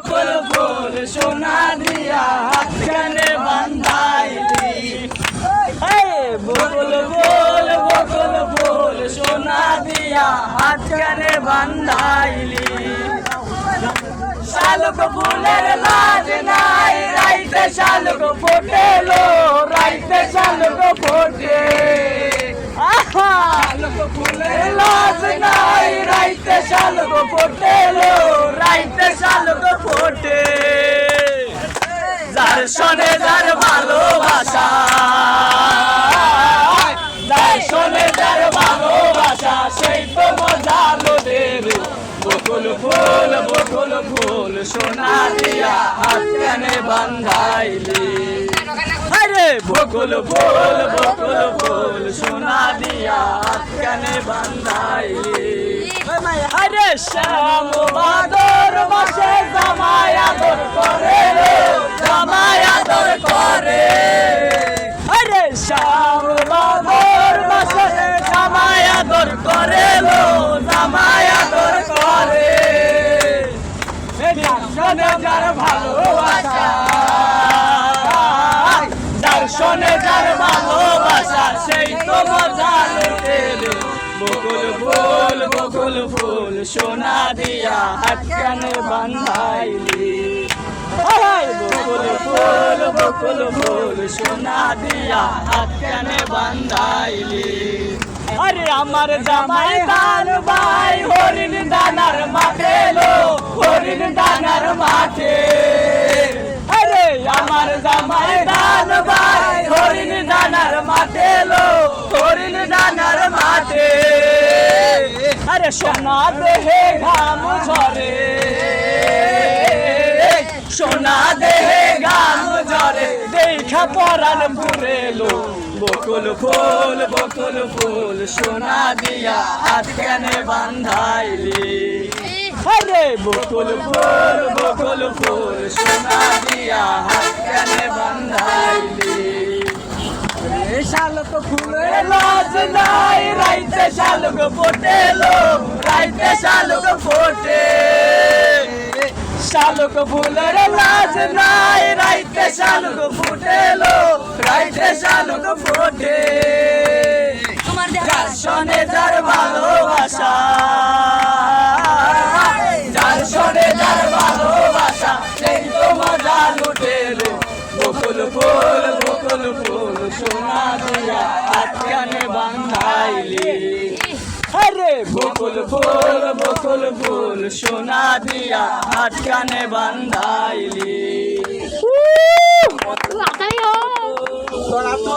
বকুল ফুল সোনা দিয়া হাত কানে বান্ধাইলি বকুল ফুল বকুল ফুল সোনা দিয়া হাত কানে বান্ধাইলি। শালুক ফুলের লাজ নাই, রাইতে শালুক ফোটেলো, রাইতে শালুক ফোটে! শালুক ফুলের লাজ নাই, রাইতে শালুক ফোটেলো রাইতে শালুক ফোটে যার শোনে যার ভালোবাসা। যার শোনে যার ভালোবাসা, সেই তো মজা লোদের বকুল ফুল বকুল ফুল, সোনা দিয়া হাত কানে বান্ধাইলি। বকুল ফুল বকুল ফুল, সোনা দিয়া হাত কানে আরে শ্যাম ফুল বকুল ফুল, সোনা দিয়া হাত কানে বান্ধাইলি বকুল ফুল বকুল ফুল, সোনা দিয়া হাত কানে বান্ধাইলি। আরে আমার জামাই দান ভাই হরিণ দানার মাঠে লো হরিণ দানার মাঠে আরে আমার জামাই দান ভাই হরিণ দানার মাঠে লো হরিণ দানার মাঠে আরে সোনা দেহে ঘাম ঝরে। সোনা দেহে ঘাম ঝরে। দেখা পরান পুরেলো বকুল ফুল বকুল ফুল, সোনা দিয়া হাত কানে বান্ধাইলি। আরে বকুল ফুল বকুল ফুল, সোনা দিয়া হাত কানে বান্ধাইলি। শালক ফুলের লাজ নাই, রাইতে শালক ফোটেলো রাইতে শালক ফোটে শালক ফুলের লাজ নাই রাইতে শালক ফুটেলো রাইতে শালক ফোটে। যার শোনে যার ভালোবাসা যার শোনে যার ভালোবাসা সেই তো মজা লুটে রে বকুল ফুল বকুল ফুল সোনা দিয়া হাত কানে বান্ধাইলি। আরে বকুল ফুল বকুল ফুল সোনা দিয়া আটকানে কানে বান্ধাইলি